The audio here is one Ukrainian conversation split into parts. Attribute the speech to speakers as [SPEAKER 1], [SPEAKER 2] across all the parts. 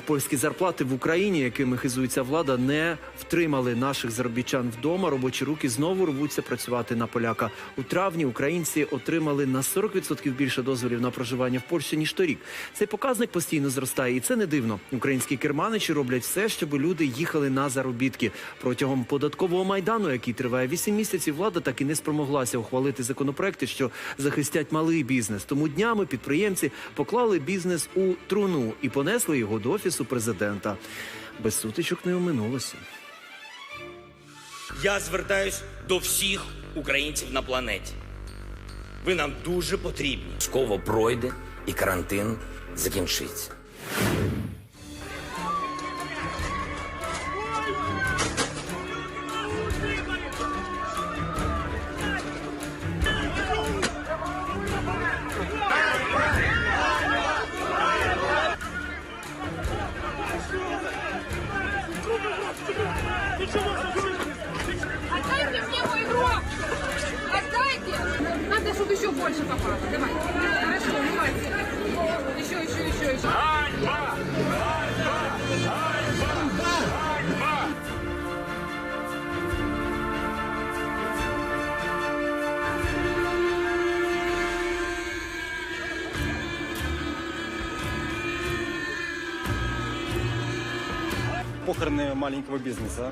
[SPEAKER 1] Польські зарплати в Україні, якими хизується влада, не втримали наших заробітчан вдома. Робочі руки знову рвуться працювати на поляка. У травні українці отримали на 40% більше дозволів на проживання в Польщі ніж торік. Цей показник постійно зростає, і це не дивно. Українські керманичі роблять все, щоб люди їхали на заробітки. Протягом податкового майдану, який триває 8 місяців, влада так і не спромоглася ухвалити законопроекти, що захистять малий бізнес. Тому днями підприємці поклали бізнес у труну і понесли його до офісу президента. Без сутичок не оминулося.
[SPEAKER 2] Я звертаюсь до всіх українців на планеті. Ви нам дуже потрібні.
[SPEAKER 3] Сково пройде і карантин закінчиться.
[SPEAKER 4] похороны маленького бизнеса,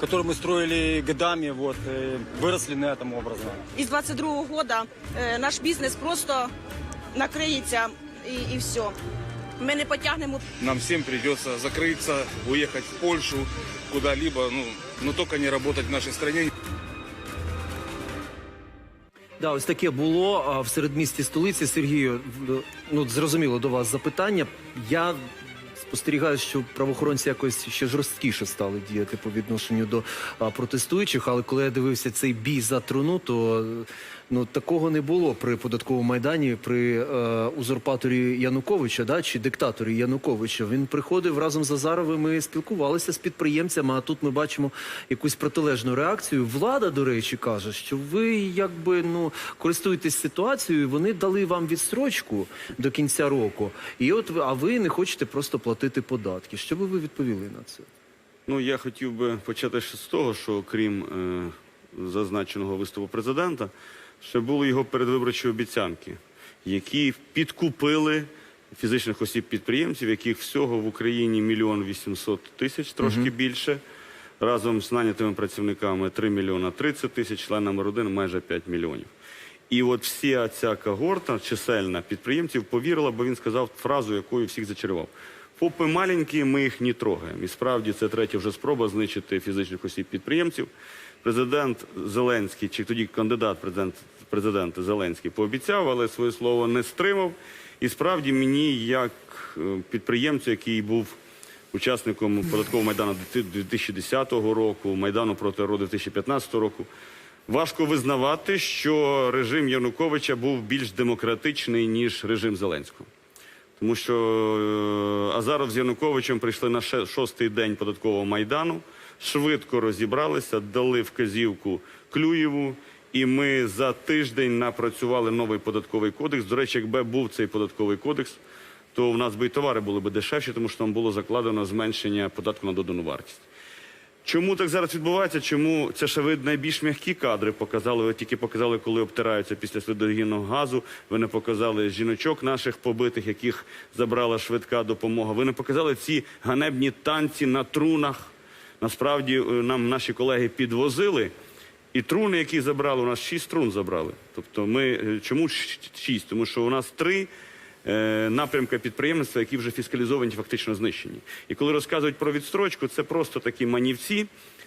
[SPEAKER 4] который мы строили годами, вот, и выросли на этом образом.
[SPEAKER 5] із 22-го года е, наш бізнес просто накриється і, і все. Ми не потягнемо
[SPEAKER 6] нам всем придется закрыться, уехать в Польшу, куда-либо, ну, но только не работать в нашей стране.
[SPEAKER 1] Да, ось таке було а, в середмісті столиці. Сергію, в- ну зрозуміло до вас запитання. Я спостерігаю, що правоохоронці якось ще жорсткіше стали діяти по відношенню до протестуючих. Але коли я дивився цей бій за труну, то ну такого не було при податковому майдані, при е, узурпаторі Януковича, да, чи диктаторі Януковича. Він приходив разом з Азаровим і спілкувалися з підприємцями. А тут ми бачимо якусь протилежну реакцію. Влада, до речі, каже, що ви якби ну користуєтесь ситуацією. Вони дали вам відстрочку до кінця року, і от а ви не хочете просто платити податки. Що би ви відповіли на це?
[SPEAKER 7] Ну, я хотів би почати ще з того, що крім е, зазначеного виступу президента, ще були його передвиборчі обіцянки, які підкупили фізичних осіб-підприємців, яких всього в Україні мільйон вісімсот тисяч, трошки більше. Разом з нанятими працівниками 3 мільйона 30 тисяч, членами родин майже 5 мільйонів. І от вся ця когорта чисельна підприємців повірила, бо він сказав фразу, якою всіх зачарував. ФОПи маленькі, ми їх не трогаємо. І справді це третя вже спроба знищити фізичних осіб підприємців. Президент Зеленський, чи тоді кандидат президент, президента Зеленський пообіцяв, але своє слово не стримав. І справді мені, як е, підприємцю, який був учасником податкового майдану 2010 року, майдану проти роду 2015 року. Важко визнавати, що режим Януковича був більш демократичний ніж режим Зеленського. Тому що е, Азаров з Януковичем прийшли на шостий день податкового майдану, швидко розібралися, дали вказівку Клюєву, і ми за тиждень напрацювали новий податковий кодекс. До речі, якби був цей податковий кодекс, то в нас би і товари були б дешевші, тому що там було закладено зменшення податку на додану вартість. Чому так зараз відбувається? Чому це ще ви найбільш м'які кадри показали? Ви тільки показали, коли обтираються після слідогінного газу. Ви не показали жіночок наших побитих, яких забрала швидка допомога. Ви не показали ці ганебні танці на трунах. Насправді е, нам наші колеги підвозили. І труни, які забрали, у нас шість трун забрали. Тобто ми е, чому шість? Тому що у нас три напрямки підприємництва, які вже фіскалізовані, фактично знищені. І коли розказують про відстрочку, це просто такі манівці.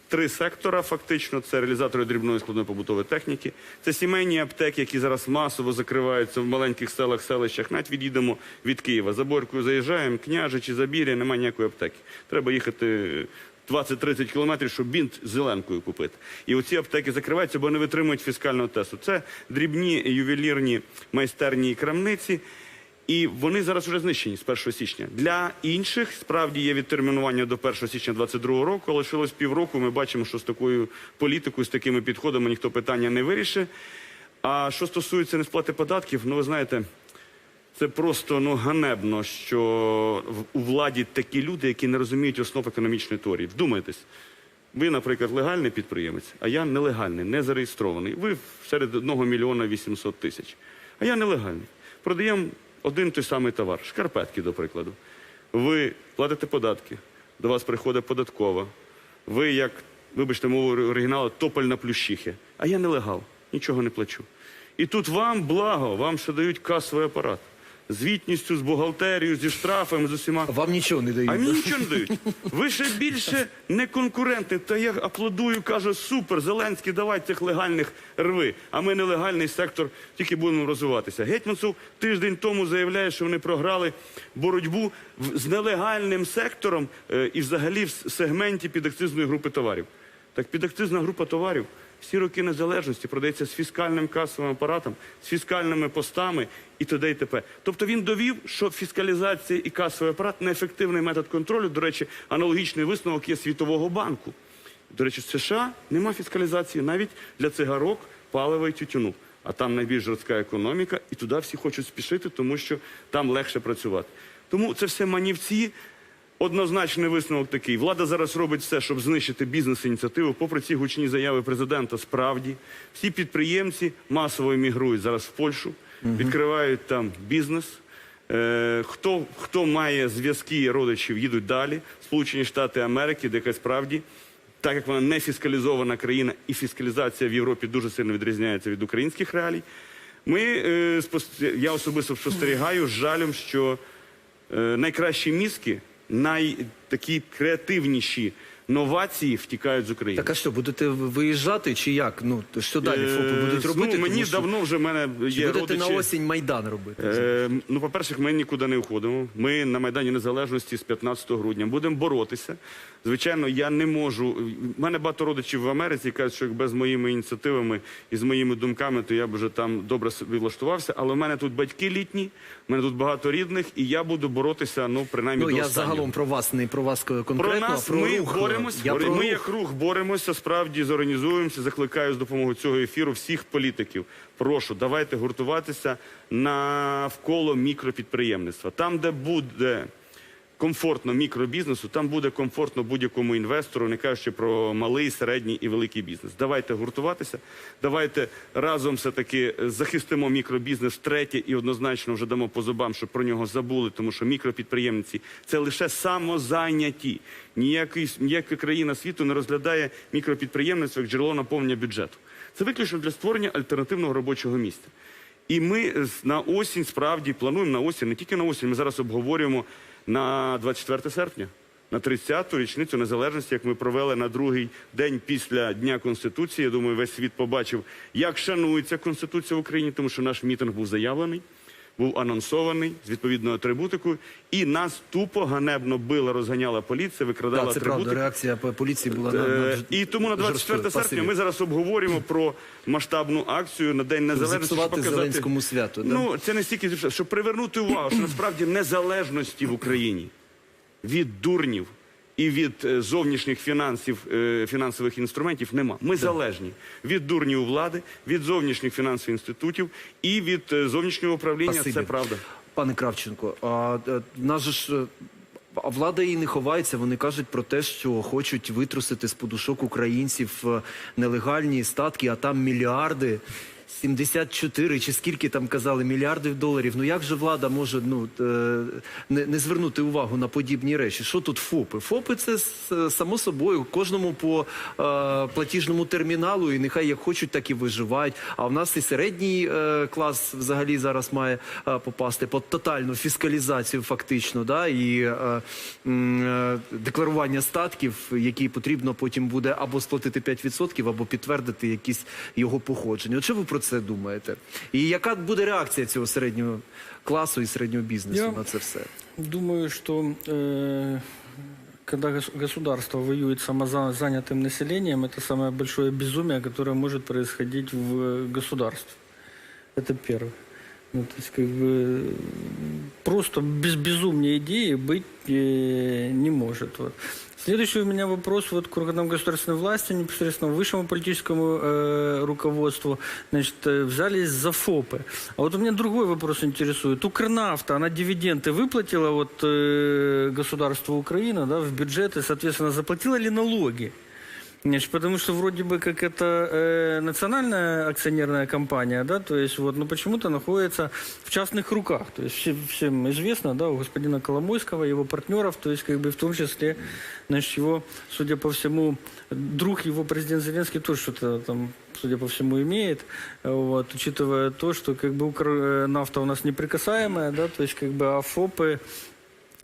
[SPEAKER 7] Три сектора фактично це реалізатори дрібної складної побутової техніки, це сімейні аптеки, які зараз масово закриваються в маленьких селах, селищах. Навіть від'їдемо від Києва. За Борькою заїжджаємо, княже чи забір'я, немає ніякої аптеки. Треба їхати 20-30 кілометрів, щоб бінт зеленкою купити. І оці аптеки закриваються, бо не витримують фіскального тесту. Це дрібні ювелірні майстерні крамниці. І вони зараз вже знищені з 1 січня. Для інших справді є відтермінування до 1 січня 2022 року. Лишилось півроку. Ми бачимо, що з такою політикою, з такими підходами ніхто питання не вирішить. А що стосується несплати податків, ну ви знаєте, Це просто ну ганебно, що у владі такі люди, які не розуміють основ економічної теорії. Вдумайтесь. Ви, наприклад, легальний підприємець, а я нелегальний, не зареєстрований. Ви серед 1 мільйона 800 тисяч. А я нелегальний. Продаємо один той самий товар, шкарпетки, до прикладу. Ви платите податки, до вас приходить податкова. Ви, як, вибачте, мову оригіналу, тополь на плющихи. А я нелегал, нічого не плачу. І тут вам благо, вам ще дають касовий апарат. З вітністю, з бухгалтерією, зі штрафами, з усіма.
[SPEAKER 1] Вам нічого не дають.
[SPEAKER 7] А мені нічого не дають. Ви ще більше не конкуренти. Та я аплодую, кажу, супер, Зеленський, давай цих легальних рви. А ми нелегальний сектор тільки будемо розвиватися. Гетьманцев тиждень тому заявляє, що вони програли боротьбу з нелегальним сектором е, і взагалі в сегменті підакцизної групи товарів. Так підакцизна група товарів всі роки незалежності продається з фіскальним касовим апаратом, з фіскальними постами і т.д. і т.п. Тобто він довів, що фіскалізація і касовий апарат неефективний метод контролю. До речі, аналогічний висновок є Світового банку. До речі, в США нема фіскалізації навіть для цигарок, палива і тютюну. А там найбільш жорстка економіка, і туди всі хочуть спішити, тому що там легше працювати. Тому це все манівці. Однозначний висновок такий. Влада зараз робить все, щоб знищити бізнес-ініціативу. Попри ці гучні заяви президента, справді всі підприємці масово емігрують зараз в Польщу, відкривають там бізнес. Е, хто, хто має зв'язки родичів, їдуть далі. Сполучені Штати Америки, де яка справді, так як вона не фіскалізована країна, і фіскалізація в Європі дуже сильно відрізняється від українських реалій. Ми, е, я особисто спостерігаю з жалем, що е, найкращі мізки, найтакі креативніші новації втікають з України.
[SPEAKER 1] Так а що, будете виїжджати чи як? Ну, то що далі ФОПи
[SPEAKER 7] Е,
[SPEAKER 1] будуть робити?
[SPEAKER 7] Ну, мені
[SPEAKER 1] Тому що-
[SPEAKER 7] давно вже в мене
[SPEAKER 1] Чи
[SPEAKER 7] є
[SPEAKER 1] будете
[SPEAKER 7] родичі.
[SPEAKER 1] на осінь Майдан робити?
[SPEAKER 7] Е, ну, по-перше, ми нікуди не уходимо. Ми на Майдані Незалежності з 15 грудня будемо боротися. Звичайно, я не можу. У мене багато родичів в Америці кажуть, що якби з моїми ініціативами і з моїми думками, то я б вже там добре собі влаштувався. Але в мене тут батьки літні, в мене тут багато рідних, і я буду боротися, ну, принаймні,
[SPEAKER 1] Ну,
[SPEAKER 7] до
[SPEAKER 1] я
[SPEAKER 7] останнього.
[SPEAKER 1] загалом про вас, не про вас конкретно,
[SPEAKER 7] Про
[SPEAKER 1] а про
[SPEAKER 7] ми
[SPEAKER 1] рух.
[SPEAKER 7] Боремося.
[SPEAKER 1] Я про
[SPEAKER 7] ми
[SPEAKER 1] рух.
[SPEAKER 7] як рух боремося, справді зорганізуємося. Закликаю з допомогою цього ефіру всіх політиків. Прошу, давайте гуртуватися навколо мікропідприємництва. Там, де буде комфортно мікробізнесу, там буде комфортно будь-якому інвестору, не кажучи про малий, середній і великий бізнес. Давайте гуртуватися, давайте разом все-таки захистимо мікробізнес третє і однозначно вже дамо по зубам, щоб про нього забули, тому що мікропідприємниці це лише самозайняті. Ніякий, ніяка країна світу не розглядає мікропідприємництво як джерело наповнення бюджету. Це виключно для створення альтернативного робочого місця. І ми на осінь справді плануємо на осінь, не тільки на осінь, ми зараз обговорюємо на 24 серпня, на 30-ту річницю незалежності, як ми провели на другий день після Дня Конституції. Я думаю, весь світ побачив, як шанується Конституція в Україні, тому що наш мітинг був заявлений, був анонсований з відповідною атрибутикою, і нас тупо ганебно била, розганяла поліція, викрадала
[SPEAKER 1] Так, це правда, реакція поліції була на,
[SPEAKER 7] Е,
[SPEAKER 1] на
[SPEAKER 7] І тому на 24
[SPEAKER 1] жорсткою.
[SPEAKER 7] серпня ми зараз обговорюємо про масштабну акцію на День Незалежності. щоб показати-
[SPEAKER 1] Зеленському святу, да?
[SPEAKER 7] Ну, це не стільки щоб привернути увагу, що насправді незалежності в Україні від дурнів і від е, зовнішніх фінансів, е, фінансових інструментів нема. Ми залежні від дурнів влади, від зовнішніх фінансових інститутів і від е, зовнішнього управління.
[SPEAKER 1] Спасибі.
[SPEAKER 7] Це правда.
[SPEAKER 1] Пане Кравченко, а нас ж. А влада і не ховається. Вони кажуть про те, що хочуть витрусити з подушок українців нелегальні статки, а там мільярди. 74 чи скільки там казали мільярдів доларів. Ну як же влада може ну е, не, не звернути увагу на подібні речі? Що тут ФОПи? ФОПи це само собою кожному по е, платіжному терміналу, і нехай як хочуть, так і виживають. А в нас і середній е, клас взагалі зараз має е, попасти під тотальну фіскалізацію, фактично, да і е, е, декларування статків, які потрібно потім буде або сплатити 5%, або підтвердити якісь його походження. От ви про це думаєте? І яка буде реакція цього середнього класу і середнього бізнесу
[SPEAKER 8] Я-
[SPEAKER 1] на це все?
[SPEAKER 8] Думаю, что э, когда гос- государство воюет с самозанятым населением, это самое большое безумие, которое может происходить в государстве. Это первое. Ну, то есть, как бы, просто без безумнее идеи быть э, не может. Вот. Следующий у меня вопрос вот к органам государственной власти, непосредственно высшему политическому э, руководству. Значит, э, взялись за ФОПы. А вот у меня другой вопрос интересует. Укрнафта, она дивиденды выплатила вот, э, государству Украины да, в бюджет и, соответственно, заплатила ли налоги? Значит, потому что вроде бы как это э, национальная акционерная компания, да, то есть вот, но почему-то находится в частных руках. То есть все- всем известно, да, у господина Коломойского, его партнеров, то есть как бы в том числе, значит, его, судя по всему, друг его президент Зеленский тоже что-то там, судя по всему, имеет, вот, учитывая то, что как бы Укр- э, нафта у нас неприкасаемая, да, то есть как бы а ФОПы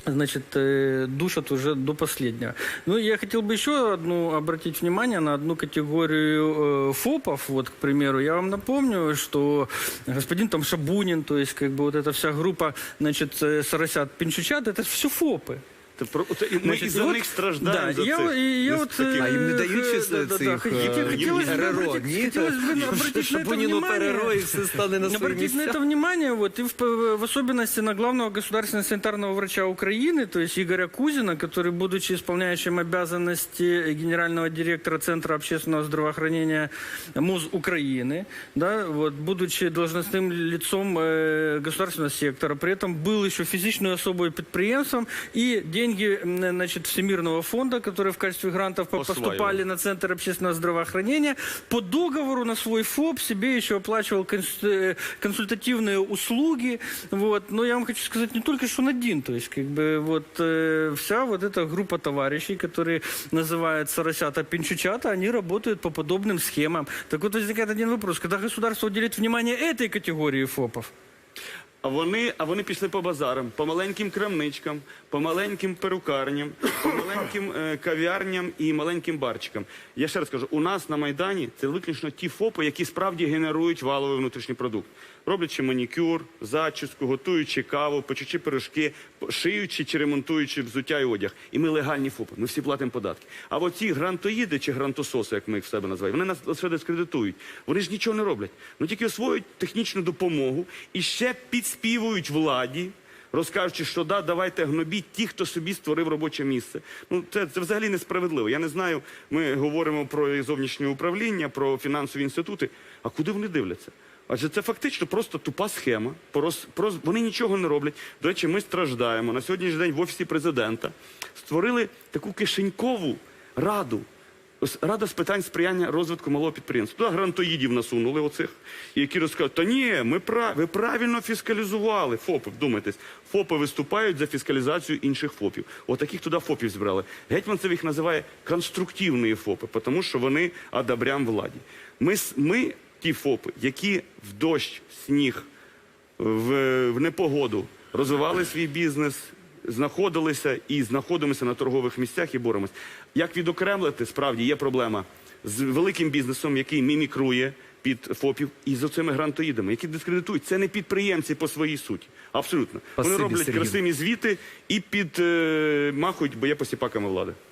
[SPEAKER 8] значит, э, душат уже до последнего. Ну, я хотел бы еще одну обратить внимание на одну категорию э, ФОПов. Вот, к примеру, я вам напомню, что господин там Шабунин, то есть, как бы вот эта вся группа, значит, э, Соросят, Пинчучат, это все ФОПы.
[SPEAKER 7] Це про- це- і Ми
[SPEAKER 8] Значить,
[SPEAKER 7] і за
[SPEAKER 8] от-
[SPEAKER 7] них страждаємо.
[SPEAKER 8] да,
[SPEAKER 7] за
[SPEAKER 8] я,
[SPEAKER 7] цих.
[SPEAKER 8] і я
[SPEAKER 7] Десь
[SPEAKER 8] от,
[SPEAKER 7] таких-
[SPEAKER 1] А їм не
[SPEAKER 8] е,
[SPEAKER 1] дають
[SPEAKER 8] е,
[SPEAKER 1] чисто
[SPEAKER 8] да, да,
[SPEAKER 1] цих,
[SPEAKER 8] да, хотів-
[SPEAKER 1] е,
[SPEAKER 8] хотілося б
[SPEAKER 1] РРО,
[SPEAKER 8] обратити-
[SPEAKER 1] ні?
[SPEAKER 8] хотілося б обратити на це
[SPEAKER 1] Шабуніну
[SPEAKER 8] внимание.
[SPEAKER 1] ПРРО і все стане на свої
[SPEAKER 8] Обратить на
[SPEAKER 1] місця.
[SPEAKER 8] это внимание, вот, и в, в особенности на главного государственного санитарного врача Украины, то есть Игоря Кузина, который, будучи исполняющим обязанности генерального директора Центра общественного здравоохранения МОЗ Украины, да, вот, будучи должностным лицом э, государственного сектора, при этом был еще физичной особой предприемством, и деньги м, значит, Всемирного фонда, которые в качестве грантов по-
[SPEAKER 7] Осваивал.
[SPEAKER 8] поступали на Центр общественного здравоохранения, по договору на свой ФОП себе еще оплачивал конс- э, консультативные услуги. Вот. Но я вам хочу сказать не только что он один, то есть как бы вот э, вся вот эта группа товарищей, которые называют Соросята Пинчучата, они работают по подобным схемам. Так вот возникает один вопрос. Когда государство уделит внимание этой категории ФОПов,
[SPEAKER 7] А вони, а вони пішли по базарам, по маленьким крамничкам, по маленьким перукарням, по маленьким е, кав'ярням і маленьким барчикам. Я ще раз кажу, у нас на Майдані це виключно ті ФОПи, які справді генерують валовий внутрішній продукт. Роблячи манікюр, зачіску, готуючи каву, печучи пирожки, шиючи чи ремонтуючи взуття і одяг. І ми легальні ФОПи, ми всі платимо податки. А от ці грантоїди чи грантососи, як ми їх в себе називаємо, вони нас лише дискредитують. Вони ж нічого не роблять. Ну тільки освоюють технічну допомогу і ще підспівують владі. Розкажучи, що да, давайте гнобіть ті, хто собі створив робоче місце. Ну це, це взагалі несправедливо. Я не знаю. Ми говоримо про зовнішнє управління, про фінансові інститути. А куди вони дивляться? Адже це фактично просто тупа схема. Вони нічого не роблять. До речі, ми страждаємо. На сьогоднішній день в офісі президента створили таку кишенькову раду. Рада з питань сприяння розвитку малого підприємства. Туди грантоїдів насунули оцих, які розказують, та ні, ми прав... ви правильно фіскалізували ФОПи, вдумайтесь. ФОПи виступають за фіскалізацію інших ФОПів. Отаких туди ФОПів збирали. Гетьманцев їх називає конструктивні ФОПи, тому що вони адабрям владі. Ми, ми ті ФОПи, які в дощ, в сніг, в, в непогоду розвивали свій бізнес, знаходилися і знаходимося на торгових місцях і боремось. Як відокремлити, справді є проблема з великим бізнесом, який мімікрує під ФОПів, і з цими грантоїдами, які дискредитують. Це не підприємці по своїй суті. Абсолютно.
[SPEAKER 1] Спасибі,
[SPEAKER 7] Вони роблять
[SPEAKER 1] Сергій.
[SPEAKER 7] красиві звіти і під е, махують, бо є посіпаками влади.